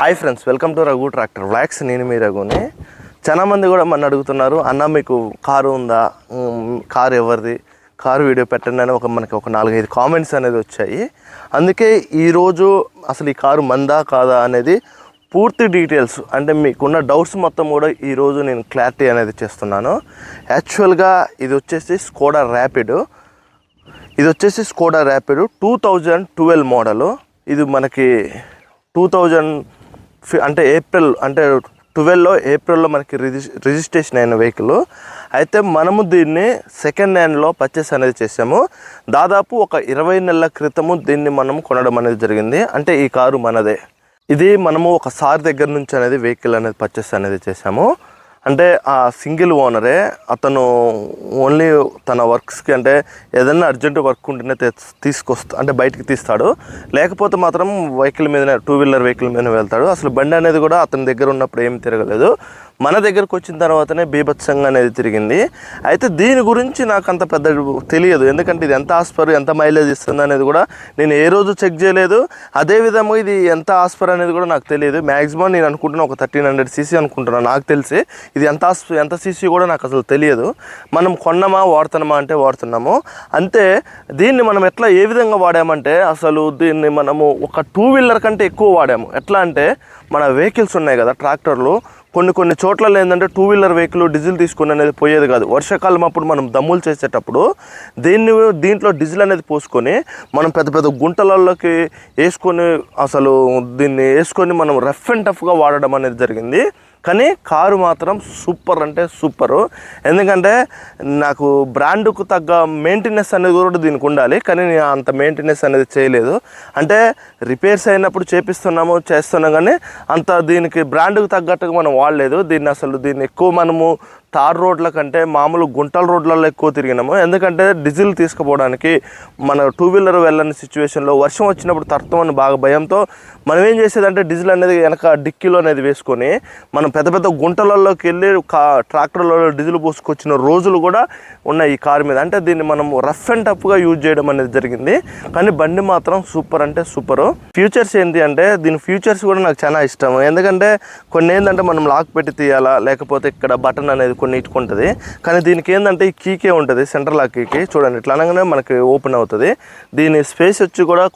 Hi friends welcome to Raghu tractor vlogs నేను మీ రఘుని. చాలా మంది కూడా మన అడుగుతున్నారు అన్న మీకు కారు ఉందా? కారు ఎవరిది? కారు వీడియో పెట్టండి అని ఒక మనకి ఒక నాలుగైదు కామెంట్స్ అనేది వచ్చాయి. అందుకే ఈరోజు అసలు ఈ కారు మందా కాదా అనేది పూర్తి డీటెయిల్స్ అంటే మీకున్న డౌట్స్ మొత్తం కూడా ఈరోజు నేను క్లారిటీ అనేది చేస్తున్నాను. యాక్చువల్గా ఇది వచ్చేసి స్కోడా ర్యాపిడ్ ఇది వచ్చేసి Skoda Rapid two thousand twelve model ఇది మనకి టూ థౌజండ్ అంటే ఏప్రిల్ అంటే ట్వెల్వ్లో ఏప్రిల్లో మనకి రిజి రిజిస్ట్రేషన్ అయిన వెహికల్. అయితే మనము దీన్ని సెకండ్ హ్యాండ్లో పర్చేస్ అనేది చేసాము దాదాపు ఒక ఇరవై నెలల క్రితము దీన్ని మనం కొనడం అనేది జరిగింది. అంటే ఈ కారు మనదే. ఇది మనము ఒక సార్ దగ్గర నుంచి అనేది వెహికల్ అనేది పర్చేస్ అనేది చేసాము అంటే ఆ సింగిల్ ఓనరే అతను ఓన్లీ తన వర్క్స్కి అంటే ఏదైనా అర్జెంట్ వర్క్ ఉంటేనే తీసుకొస్తా అంటే బయటికి తీస్తాడు. లేకపోతే మాత్రం వెహికల్ మీదనే టూ వీలర్ వెహికల్ మీద వెళ్తాడు. అసలు బండి అనేది కూడా అతని దగ్గర ఉన్నప్పుడు ఏం తిరగలేదు. మన దగ్గరకు వచ్చిన తర్వాతనే బీభత్సంగా అనేది తిరిగింది. అయితే దీని గురించి నాకు అంత పెద్ద తెలియదు. ఎందుకంటే ఇది ఎంత ఆస్పర్ ఎంత మైలేజ్ ఇస్తుంది అనేది కూడా నేను ఏ రోజు చెక్ చేయలేదు. అదేవిధంగా ఇది ఎంత ఆస్పర్ అనేది కూడా నాకు తెలియదు. మ్యాక్సిమం నేను అనుకుంటున్నా ఒక థర్టీన్ హండ్రెడ్ సీసీ అనుకుంటున్నాను నాకు తెలిసి. ఇది ఎంత ఆస్ ఎంత సీసీ కూడా నాకు అసలు తెలియదు. మనం కొన్నామా వాడుతున్నామా అంటే వాడుతున్నాము. అంతే దీన్ని మనం ఎట్లా ఏ విధంగా వాడామంటే అసలు దీన్ని మనము ఒక టూ వీలర్ కంటే ఎక్కువ వాడాము. ఎట్లా అంటే మన వెహికల్స్ ఉన్నాయి కదా ట్రాక్టర్లు. కొన్ని కొన్ని చోట్ల ఏంటంటే టూ వీలర్ వెహికల్ డీజిల్ తీసుకుని అనేది పోయేది కాదు. వర్షాకాలం అప్పుడు మనం దమ్ములు చేసేటప్పుడు దీన్ని దీంట్లో డీజిల్ అనేది పోసుకొని మనం పెద్ద పెద్ద గుంటలలోకి వేసుకొని అసలు దీన్ని వేసుకొని మనం రఫ్ అండ్ టఫ్గా వాడడం అనేది జరిగింది. కానీ కారు మాత్రం సూపర్ అంటే సూపరు. ఎందుకంటే నాకు బ్రాండ్కు తగ్గ మెయింటెనెన్స్ అనేది కూడా దీనికి ఉండాలి కానీ నేను అంత మెయింటెనెన్స్ అనేది చేయలేదు. అంటే రిపేర్స్ అయినప్పుడు చేపిస్తున్నాము చేస్తున్నాం కానీ అంత దీనికి బ్రాండ్కు తగ్గట్టుగా మనం వాడలేదు. దీన్ని అసలు దీన్ని ఎక్కువ మనము తార్ రోడ్ల కంటే మామూలు గుంటల రోడ్లలో ఎక్కువ తిరిగినాము. ఎందుకంటే డీజిల్ తీసుకుపోవడానికి మన టూ వీలర్ వెళ్ళని సిచ్యువేషన్లో వర్షం వచ్చినప్పుడు తడతామని బాగా భయంతో మనం ఏం చేసేదంటే డీజిల్ అనేది వెనక డిక్కీలో అనేది వేసుకొని మనం పెద్ద పెద్ద గుంటలలోకి వెళ్ళి కా ట్రాక్టర్లలో డీజిల్ పోసుకొచ్చిన రోజులు కూడా ఉన్నాయి ఈ కారు మీద. అంటే దీన్ని మనం రఫ్ అండ్ టఫ్గా యూజ్ చేయడం అనేది జరిగింది. కానీ బండి మాత్రం సూపర్ అంటే సూపరు. ఫ్యూచర్స్ ఏంటి అంటే దీని ఫ్యూచర్స్ కూడా నాకు చాలా ఇష్టం. ఎందుకంటే కొన్ని ఏంటంటే మనం లాక్ పెట్టి తీయాలా లేకపోతే ఇక్కడ బటన్ అనేది కొన్ని ఇటుకుంటుంది. కానీ దీనికి ఏంటంటే ఈ కీకే ఉంటుంది సెంటర్ లాక్ కీకి. చూడండి ఇట్లా అనగానే మనకి ఓపెన్ అవుతుంది. దీని స్పేస్ వచ్చి కూడా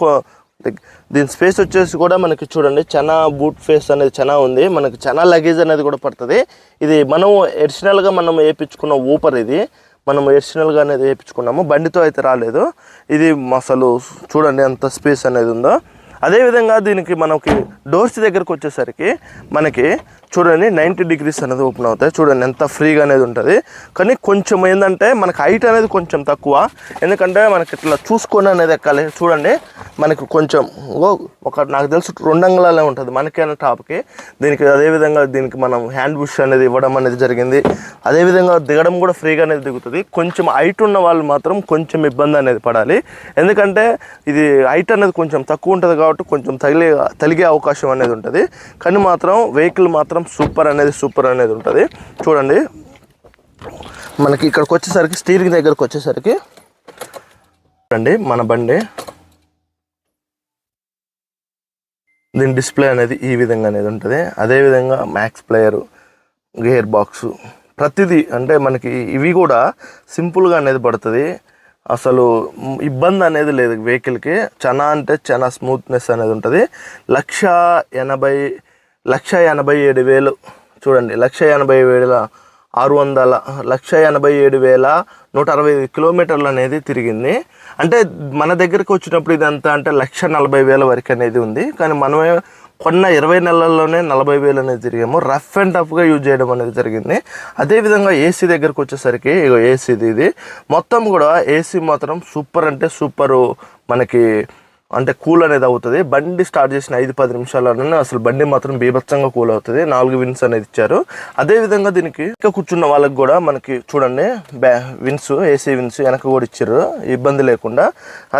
దీని స్పేస్ వచ్చేసి కూడా మనకి చూడండి చాలా బూట్ ఫేస్ అనేది చాలా ఉంది. మనకి చాలా లగేజ్ అనేది కూడా పడుతుంది. ఇది మనం ఎడిషనల్గా మనం వేయించుకున్న ఊపర్ ఇది. మనం ఎడిషనల్గా అనేది వేయించుకున్నాము బండితో అయితే రాలేదు. ఇది అసలు చూడండి ఎంత స్పేస్ అనేది ఉందో. అదేవిధంగా దీనికి మనకి డోర్స్ దగ్గరకు వచ్చేసరికి మనకి చూడండి నైంటీ డిగ్రీస్ అనేది ఓపెన్ అవుతాయి. చూడండి ఎంత ఫ్రీగా అనేది ఉంటుంది. కానీ కొంచెం ఏంటంటే మనకి హైట్ అనేది కొంచెం తక్కువ. ఎందుకంటే మనకి ఇట్లా చూసుకొని అనేది ఎక్కాలి. చూడండి మనకి కొంచెం ఓ ఒక నాకు తెలుసు రెండు అంగుళాలే ఉంటుంది. మనకైనా టాప్కి దీనికి అదేవిధంగా దీనికి మనం హ్యాండ్ బుష్ అనేది ఇవ్వడం అనేది జరిగింది. అదేవిధంగా దిగడం కూడా ఫ్రీగా అనేది దిగుతుంది. కొంచెం హైట్ ఉన్న వాళ్ళు మాత్రం కొంచెం ఇబ్బంది అనేది పడాలి. ఎందుకంటే ఇది హైట్ అనేది కొంచెం తక్కువ ఉంటుంది కాబట్టి కొంచెం తగిలే తలిగే అవకాశం అనేది ఉంటుంది. కానీ మాత్రం వెహికల్ మాత్రం సూపర్ అనేది సూపర్ అనేది ఉంటుంది. చూడండి. మనకి ఇక్కడికి వచ్చేసరికి స్టీరింగ్ దగ్గరకు వచ్చేసరికి చూడండి మన బండి. దీని డిస్ప్లే అనేది ఈ విధంగా అనేది ఉంటుంది. అదేవిధంగా మ్యాక్స్ ప్లేయరు గేర్ బాక్స్ ప్రతిదీ అంటే మనకి ఇవి కూడా సింపుల్గా అనేది పడుతుంది. అసలు ఇబ్బంది అనేది లేదు వెహికల్కి. చాలా అంటే చాలా స్మూత్నెస్ అనేది ఉంటుంది. లక్ష ఎనభై లక్ష ఎనభై ఏడు వేలు. చూడండి లక్ష ఎనభై వేల ఆరు వందల లక్ష ఎనభై ఏడు వేల నూట అరవై ఐదు కిలోమీటర్లు అనేది తిరిగింది. అంటే మన దగ్గరికి వచ్చినప్పుడు ఇదంతా అంటే లక్ష నలభై వేల వరకు అనేది ఉంది. కానీ మనమే కొన్న ఇరవై నెలల్లోనే నలభై వేలు అనేది తిరిగాము. రఫ్ అండ్ టఫ్గా యూజ్ చేయడం అనేది జరిగింది. అదేవిధంగా ఏసీ దగ్గరకు వచ్చేసరికి ఏసీది ఇది. మొత్తం కూడా ఏసీ మాత్రం సూపర్ అంటే సూపరు మనకి అంటే కూల్ అనేది అవుతుంది. బండి స్టార్ట్ చేసిన ఐదు పది నిమిషాలలోనే అసలు బండి మాత్రం బీభత్సంగా కూల్ అవుతుంది. నాలుగు విన్స్ అనేది ఇచ్చారు. అదే విధంగా దీనికి ఇంకా కూర్చున్న వాళ్ళకి కూడా మనకి చూడండి బ్యా విన్స్ ఏసీ విన్స్ వెనక కూడా ఇచ్చారు. ఇబ్బంది లేకుండా.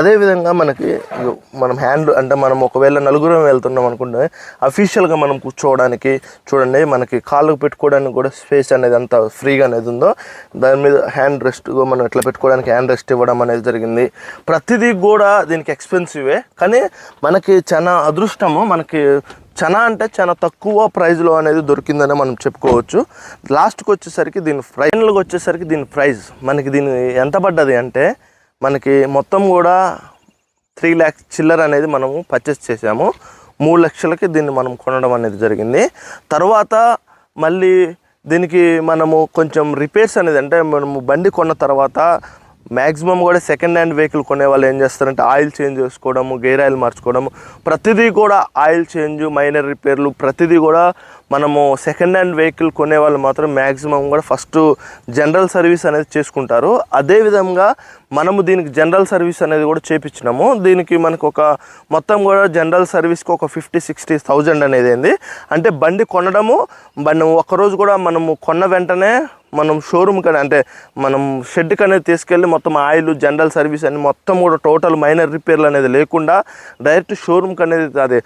అదేవిధంగా మనకి మనం హ్యాండ్ అంటే మనం ఒకవేళ నలుగురం వెళ్తున్నాం అనుకుంటే అఫీషియల్గా మనం కూర్చోవడానికి చూడండి మనకి కాళ్ళకు పెట్టుకోవడానికి కూడా స్పేస్ అనేది అంత ఫ్రీగా అనేది ఉందో దాని మీద హ్యాండ్ రెస్ట్ మనం ఇట్లా పెట్టుకోవడానికి హ్యాండ్ రెస్ట్ ఇవ్వడం అనేది జరిగింది. ప్రతిదీ కూడా దీనికి ఎక్స్పెన్సివే. కానీ మనకి చాలా అదృష్టము మనకి చాలా అంటే చాలా తక్కువ ప్రైజ్లో అనేది దొరికిందని మనం చెప్పుకోవచ్చు. లాస్ట్కి వచ్చేసరికి దీని ఫైనల్కి వచ్చేసరికి దీని ప్రైజ్. మనకి దీని ఎంత పడ్డది అంటే మనకి మొత్తం కూడా త్రీ ల్యాక్స్ చిల్లర అనేది మనము పర్చేస్ చేసాము. మూడు లక్షలకి దీన్ని మనం కొనడం అనేది జరిగింది. తర్వాత మళ్ళీ దీనికి మనము కొంచెం రిపేర్స్ అనేది అంటే మనము బండి కొన్న తర్వాత మ్యాక్సిమం కూడా సెకండ్ హ్యాండ్ వెహికల్ కొనే వాళ్ళు ఏం చేస్తారంటే ఆయిల్ చేంజ్ చేసుకోవడము గేర్ ఆయిల్ మార్చుకోవడము. ప్రతిదీ కూడా ఆయిల్ చేంజ్ మైనర్ రిపేర్లు ప్రతిదీ కూడా మనము సెకండ్ హ్యాండ్ వెహికల్ కొనే వాళ్ళు మాత్రం మ్యాక్సిమం కూడా ఫస్ట్ జనరల్ సర్వీస్ అనేది చేసుకుంటారు. అదేవిధంగా మనము దీనికి జనరల్ సర్వీస్ అనేది కూడా చేపించినాము. దీనికి మనకు ఒక మొత్తం కూడా జనరల్ సర్వీస్కి ఒక ఫిఫ్టీ సిక్స్టీ థౌజండ్ అనేది అయింది. అంటే బండి కొనడము బండి ఒకరోజు కూడా మనము కొన్న వెంటనే మనం షోరూమ్ కానీ అంటే మనం షెడ్ అనేది తీసుకెళ్ళి మొత్తం ఆయిల్ జనరల్ సర్వీస్ అని మొత్తం కూడా టోటల్ మైనర్ రిపేర్లు అనేది లేకుండా డైరెక్ట్ షోరూమ్కి అనేది అదే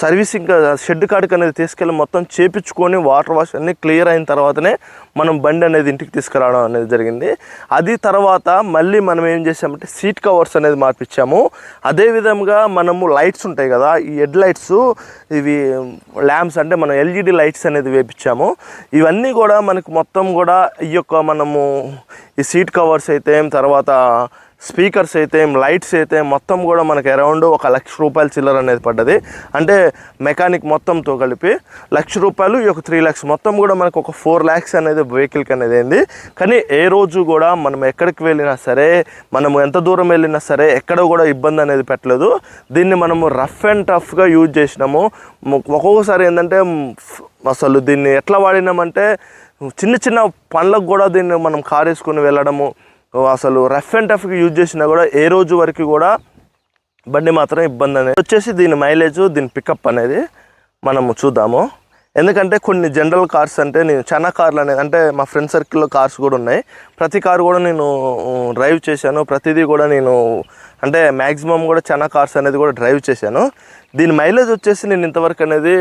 సర్వీసింగ్ షెడ్ కాడికి అనేది తీసుకెళ్ళి మొత్తం చేపించుకొని వాటర్ వాష్ అన్నీ క్లియర్ అయిన తర్వాతనే మనం బండి అనేది ఇంటికి తీసుకురావడం అనేది జరిగింది. అది తర్వాత మళ్ళీ మనం ఏం చేసామంటే సీట్ కవర్స్ అనేది మార్పించాము అదేవిధంగా మనము లైట్స్ ఉంటాయి కదా ఈ హెడ్ లైట్స్ ఇవి ల్యాంప్స్ అంటే మనం ఎల్ఈడి లైట్స్ అనేది వేపించాము ఇవన్నీ కూడా మనకు మొత్తం కూడా ఈ యొక్క మనము ఈ సీట్ కవర్స్ అయితే తర్వాత స్పీకర్స్ అయితే లైట్స్ అయితే మొత్తం కూడా మనకి అరౌండ్ ఒక లక్ష రూపాయల చిల్లర అనేది పడ్డది. అంటే మెకానిక్ మొత్తంతో కలిపి లక్ష రూపాయలు ఈ యొక్క త్రీ ల్యాక్స్ మొత్తం కూడా మనకు ఒక ఫోర్ ల్యాక్స్ అనేది వెహికల్కి అనేది అయింది. కానీ ఏ రోజు కూడా మనం ఎక్కడికి వెళ్ళినా సరే మనము ఎంత దూరం వెళ్ళినా సరే ఎక్కడ కూడా ఇబ్బంది అనేది పెట్టలేదు. దీన్ని మనము రఫ్ అండ్ టఫ్గా యూజ్ చేసినాము. ఒక్కొక్కసారి ఏంటంటే అసలు దీన్ని ఎట్లా వాడినామంటే చిన్న చిన్న పనులకు కూడా దీన్ని మనం కార్ వేసుకొని వెళ్ళడము అసలు రఫ్ అండ్ టఫ్కి యూజ్ చేసినా కూడా ఏ రోజు వరకు కూడా బండి మాత్రం ఇబ్బంది అనేది. వచ్చేసి దీని మైలేజ్ దీని పికప్ అనేది మనము చూద్దాము. ఎందుకంటే కొన్ని జనరల్ కార్స్ అంటే నేను చాలా కార్లు అనేది అంటే మా ఫ్రెండ్ సర్కిల్లో కార్స్ కూడా ఉన్నాయి. ప్రతి కారు కూడా నేను డ్రైవ్ చేశాను. ప్రతిదీ కూడా నేను అంటే మ్యాక్సిమం కూడా చాలా కార్స్ అనేది కూడా డ్రైవ్ చేశాను. దీని మైలేజ్ వచ్చేసి నేను ఇంతవరకు అనేది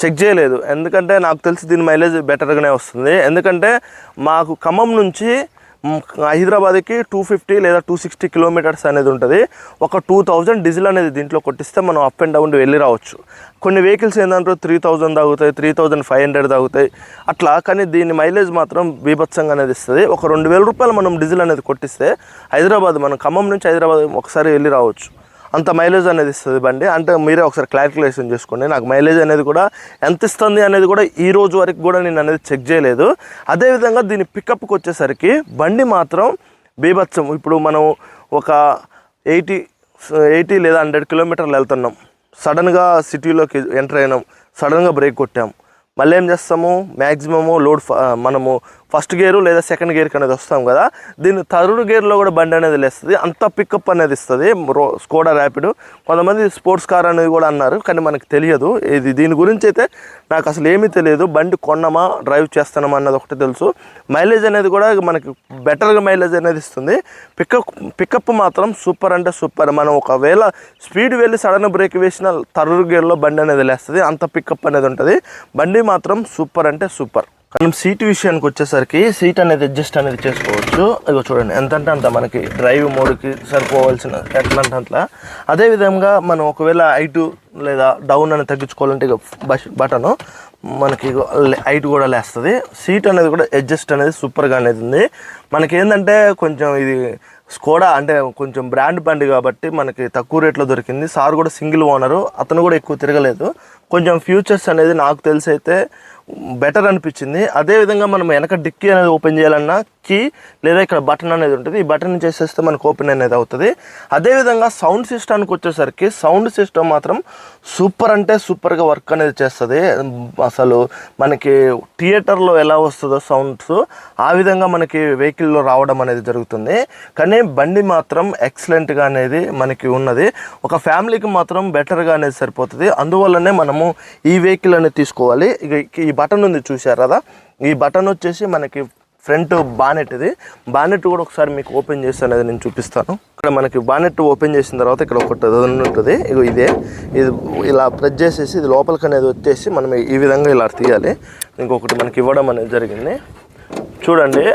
చెక్ చేయలేదు. ఎందుకంటే నాకు తెలిసి దీని మైలేజ్ బెటర్గానే వస్తుంది. ఎందుకంటే మాకు ఖమ్మం నుంచి హైదరాబాద్కి టూ ఫిఫ్టీ లేదా టూ సిక్స్టీ కిలోమీటర్స్ అనేది ఉంటుంది. ఒక టూ థౌజండ్ డీజిల్ అనేది దీంట్లో కొట్టిస్తే మనం అప్ అండ్ డౌన్ వెళ్ళి రావచ్చు. కొన్ని వెహికల్స్ ఏంటంటే త్రీ థౌజండ్ తాగుతాయి త్రీ థౌజండ్ ఫైవ్ హండ్రెడ్ తాగుతాయి అట్లా కానీ దీని మైలేజ్ మాత్రం బీభత్సంగా అనేది ఇస్తుంది. ఒక రెండు వేల రూపాయలు మనం డీజిల్ అనేది కొట్టిస్తే హైదరాబాద్ మనం ఖమ్మం నుంచి హైదరాబాద్ ఒకసారి వెళ్ళి రావచ్చు. అంత మైలేజ్ అనేది ఇస్తుంది బండి. అంటే మీరే ఒకసారి క్లారిఫికేషన్ చేసుకోండి. నాకు మైలేజ్ అనేది కూడా ఎంత ఇస్తుంది అనేది కూడా ఈ రోజు వరకు కూడా నేను అనేది చెక్ చేయలేదు. అదేవిధంగా దీని పికప్కి వచ్చేసరికి బండి మాత్రం బీభత్సం. ఇప్పుడు మనం ఒక ఎయిటీ ఎయిటీ లేదా హండ్రెడ్ కిలోమీటర్లు వెళ్తున్నాం. సడన్గా సిటీలోకి ఎంటర్ అయినాం. సడన్గా బ్రేక్ కొట్టాం. మళ్ళీ ఏం చేస్తాము? మ్యాక్సిమము లోడ్ మనము ఫస్ట్ గేరు లేదా సెకండ్ గేర్కి అనేది వస్తాం కదా. దీన్ని థర్డ్ గేర్లో కూడా బండి అనేది లేస్తుంది. అంత పికప్ అనేది ఇస్తుంది. రో స్కోడా ర్యాపిడ్ కొంతమంది స్పోర్ట్స్ కార్ అనేది కూడా అన్నారు కానీ మనకు తెలియదు. ఇది దీని గురించి అయితే నాకు అసలు ఏమీ తెలియదు. బండి కొన్నామా డ్రైవ్ చేస్తున్నామా అన్నది ఒకటి తెలుసు. మైలేజ్ అనేది కూడా మనకి బెటర్గా మైలేజ్ అనేది ఇస్తుంది. పికప్ పికప్ మాత్రం సూపర్ అంటే సూపర్ మనం ఒకవేళ స్పీడ్ వెళ్ళి సడన్ బ్రేక్ వేసిన థర్డ్ గేర్లో బండి అనేది లేస్తుంది. అంత పికప్ అనేది ఉంటుంది. బండి మాత్రం సూపర్ అంటే సూపర్ మనం సీట్ విషయానికి వచ్చేసరికి సీట్ అనేది అడ్జస్ట్ అనేది చేసుకోవచ్చు. ఇదిగో చూడండి ఎంత అంటే అంత మనకి డ్రైవ్ మోడ్కి సరిపోవాల్సిన ఎట్లా అట్లా అదేవిధంగా మనం ఒకవేళ హైట్ లేదా డౌన్ అని తగ్గించుకోవాలంటే ఇక బస్ బటను మనకి హైట్ కూడా లేస్తుంది. సీట్ అనేది కూడా అడ్జస్ట్ అనేది సూపర్గా అనేది ఉంది. మనకి ఏంటంటే కొంచెం ఇది స్కోడా అంటే కొంచెం బ్రాండ్ బండి కాబట్టి మనకి తక్కువ రేట్లో దొరికింది. సార్ కూడా సింగిల్ ఓనరు అతను కూడా ఎక్కువ తిరగలేదు. కొంచెం ఫ్యూచర్స్ అనేది నాకు తెలిసి అయితే బెటర్ అనిపించింది. అదేవిధంగా మనం వెనక డిక్కీ అనేది ఓపెన్ చేయాలన్నా కీ లేదా ఇక్కడ బటన్ అనేది ఉంటుంది. ఈ బటన్ చేసేస్తే మనకు ఓపెన్ అనేది అవుతుంది. అదేవిధంగా సౌండ్ సిస్టమ్కి వచ్చేసరికి సౌండ్ సిస్టమ్ మాత్రం సూపర్ అంటే సూపర్గా వర్క్ అనేది చేస్తుంది. అసలు మనకి థియేటర్లో ఎలా వస్తుందో సౌండ్స్ ఆ విధంగా మనకి వెహికల్లో రావడం అనేది జరుగుతుంది. కానీ బండి మాత్రం ఎక్సలెంట్గా అనేది మనకి ఉన్నది. ఒక ఫ్యామిలీకి మాత్రం బెటర్గా అనేది సరిపోతుంది. అందువల్లనే మనము ఈ వెహికల్ అనేది తీసుకోవాలి. ఇక ఈ బటన్ ఉంది చూసారు కదా? ఈ బటన్ వచ్చేసి మనకి ఫ్రంట్ బానెట్ ఇది. బానెట్ కూడా ఒకసారి మీకు ఓపెన్ చేసి అనేది నేను చూపిస్తాను. ఇక్కడ మనకి బానెట్ ఓపెన్ చేసిన తర్వాత ఇక్కడ ఒకటి ఉంటుంది. ఇగో ఇదే. ఇది ఇలా ప్రెస్ చేసేసి ఇది లోపలికి అనేది వచ్చేసి మనం ఈ విధంగా ఇలా తీయాలి. ఇంకొకటి మనకి ఇవ్వడం అనేది జరిగింది. చూడండి.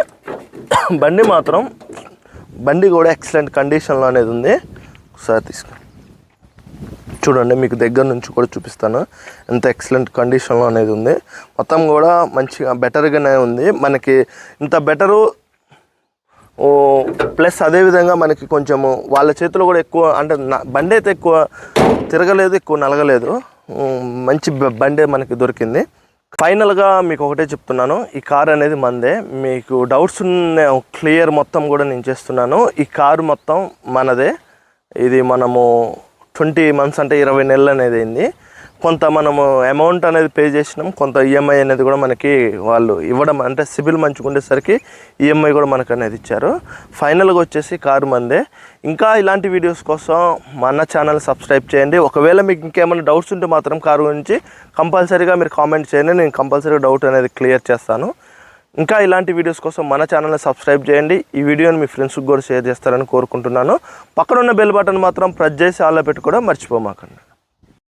బండి మాత్రం బండి కూడా ఎక్సలెంట్ కండిషన్లో అనేది ఉంది. ఒకసారి తీసుకో. చూడండి మీకు దగ్గర నుంచి కూడా చూపిస్తాను. ఎంత ఎక్సలెంట్ కండిషన్లో అనేది ఉంది. మొత్తం కూడా మంచిగా బెటర్గానే ఉంది. మనకి ఇంత బెటరు ఓ ప్లస్ అదేవిధంగా మనకి కొంచెము వాళ్ళ చేతిలో కూడా ఎక్కువ అంటే నా- బండి అయితే ఎక్కువ తిరగలేదు ఎక్కువ నలగలేదు. మంచి బండే మనకి దొరికింది. ఫైనల్గా మీకు ఒకటే చెప్తున్నాను. ఈ కార్ అనేది మందే. మీకు డౌట్స్ ఉన్న క్లియర్ మొత్తం కూడా నేను చేస్తున్నాను. ఈ కారు మొత్తం మనదే. ఇది మనము ట్వంటీ మంత్స్ అంటే ఇరవై నెలలు అనేది అయింది. కొంత మనము అమౌంట్ అనేది పే చేసినాం. కొంత ఈఎంఐ అనేది కూడా మనకి వాళ్ళు ఇవ్వడం అంటే సిబిల్ మంచిగా ఉండేసరికి ఈఎంఐ కూడా మనకు అనేది ఇచ్చారు. ఫైనల్గా వచ్చేసి కారు మందే. ఇంకా ఇలాంటి వీడియోస్ కోసం మన ఛానల్ సబ్స్క్రైబ్ చేయండి. ఒకవేళ మీకు ఇంకేమైనా డౌట్స్ ఉంటే మాత్రం కారు గురించి కంపల్సరీగా మీరు కామెంట్ చేయండి. నేను కంపల్సరీగా డౌట్ అనేది క్లియర్ చేస్తాను. ఇంకా ఇలాంటి వీడియోస్ కోసం మన ఛానల్ని సబ్స్క్రైబ్ చేయండి. ఈ వీడియోని మీ ఫ్రెండ్స్కి కూడా షేర్ చేస్తారని కోరుకుంటున్నాను. పక్కనున్న బెల్ బటన్ మాత్రం ప్రెస్ చేసి ఆల్లో పెట్టుకోవడం మర్చిపోమాకండి.